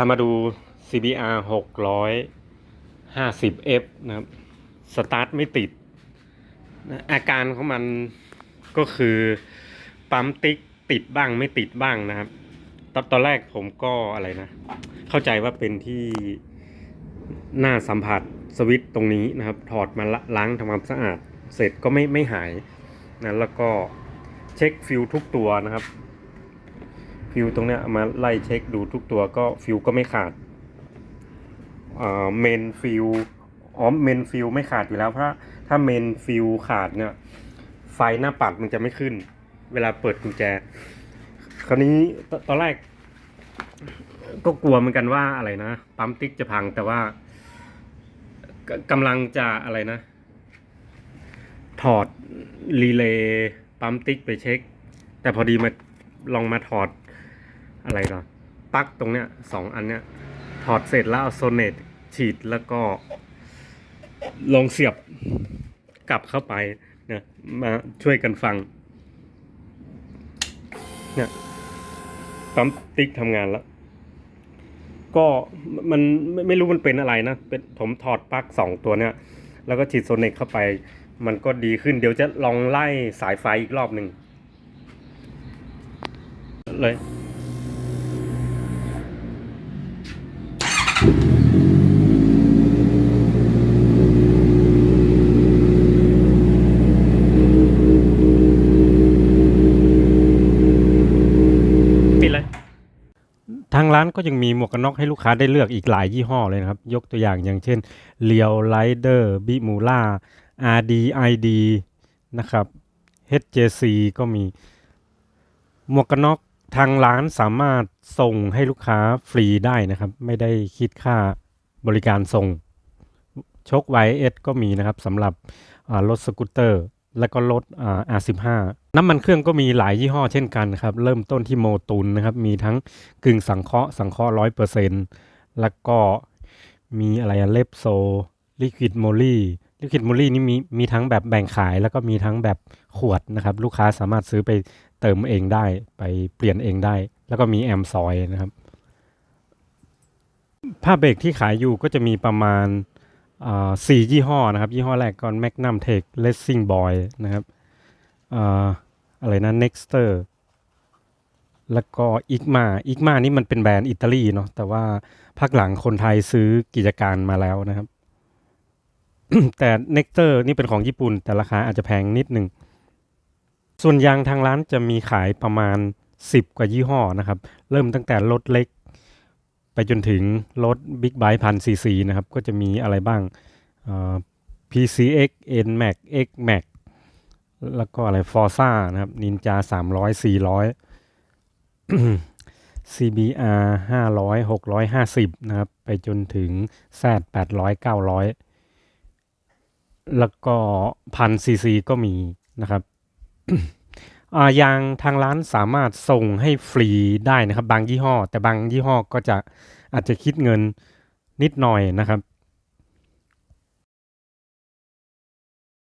พามาดู CBR 650F นะครับ สตาร์ทไม่ติด อาการของมันก็คือ ปั๊มติ๊กติดบ้างไม่ติดบ้างนะครับ ตอนตอนแรกผมก็อะไรนะ เข้าใจว่าเป็นที่หน้าสัมผัสสวิตช์ตรงนี้นะครับ ถอดมาล้างทำความสะอาด เสร็จก็ไม่ไม่หายนะแล้วก็เช็คฟิวทุกตัวนะครับ ฟิวตรงเนี้ยมาไล่เช็คดูทุกตัวก็ฟิวก็ไม่ขาดเมนฟิวอ๋อเมนฟิวไม่ขาดอยู่แล้วเพราะถ้าเมนฟิวขาดเนี่ยไฟหน้าปัดมันจะไม่ขึ้น เวลาเปิดกุญแจ คราวนี้ตอนแรก ก็กลัวเหมือนกันว่าอะไรนะปั๊มติ๊กจะพังแต่ว่ากกำลังจะอะไรนะ ถอดรีเลย์ปั๊มติ๊กไปเช็ค แต่พอดีมาลองมาถอด อะไรก่อนปลั๊กตรงเนี้ยสองอันเนี้ยถอดเสร็จแล้วเอาโซเนตฉีดแล้วก็ลองเสียบกลับเข้าไปเนี่ยมาช่วยกันฟังเนี่ยปั๊มติ๊กทำงานแล้ว ก็มันไม่ไม่รู้มันเป็นอะไรนะเป็นผมถอดปลั๊กสองตัวเนี่ย แล้วก็ฉีดโซเนตเข้าไป มันก็ดีขึ้นเดี๋ยวจะลองไล่สายไฟอีกรอบหนึ่งเลย ปิดเลย ทางร้านก็ยังมีหมวกกันน็อกให้ลูกค้าได้เลือกอีกหลายยี่ห้อเลยนะครับ ยกตัวอย่างอย่างเช่นเลียวไ i เดอร์บิมูล่า RDID นะครับ HJC ก็มีหมวกกันน็อกทางร้านสามารถส่งให้ลูกค้าฟรีได้นะครับ ไม่ได้คิดค่าบริการส่งชก YS ก็มีนะครับสำหรับรถสกูตเตอร์ แล้วก็รถอ่า R15 น้ำมันเครื่องก็มีหลายยี่ห้อเช่นกันครับ เริ่มต้นที่โมตุนนะครับ มีทั้งกึ่งสังเคราะห์สังเคราะห์ร้อยเปอร์เซ็นต์แล้วก็มีอะไรอะเลปโซลิควิดโมลี่ลิควิดโมลี่นี่มีมีทั้งแบบแบ่งขาย แล้วก็มีทั้งแบบขวดนะครับ ลูกค้าสามารถซื้อไปเติมเองได้ ไปเปลี่ยนเองได้ แล้วก็มีแอมซอยนะครับ ผ้าเบรกที่ขายอยู่ก็จะมีประมาณ สี่ยี่ห้อนะครับ ยี่ห้อแรกก่อน Magnum Tech Racing Boy นะครับอะไรนะ Nexter แล้วก็ Igma Igma นี่มันเป็นแบรนด์อิตาลีเนาะแต่ว่าภาคหลังคนไทยซื้อกิจการมาแล้วนะครับ แต่ Nexter นี่เป็นของญี่ปุ่น แต่ราคาอาจจะแพงนิดหนึ่ง ส่วนยางทางร้านจะมีขายประมาณ 10 กว่ายี่ห้อนะครับ เริ่มตั้งแต่รถเล็ก ไปจนถึงรถบิ๊กไบค์พันซีซีนะครับ ก็จะมีอะไรบ้างเอ่อ PCX NMAX XMAX แล้วก็อะไร Forza นะครับ Ninja 300 400 CBR 500 650 นะครับ ไปจนถึง Z 800 900 แล้วก็พันซีซีก็มีนะครับ ยางทางร้านสามารถส่งให้ฟรีได้นะครับ บางยี่ห้อ แต่บางยี่ห้อก็จะอาจจะคิดเงินนิดหน่อยนะครับ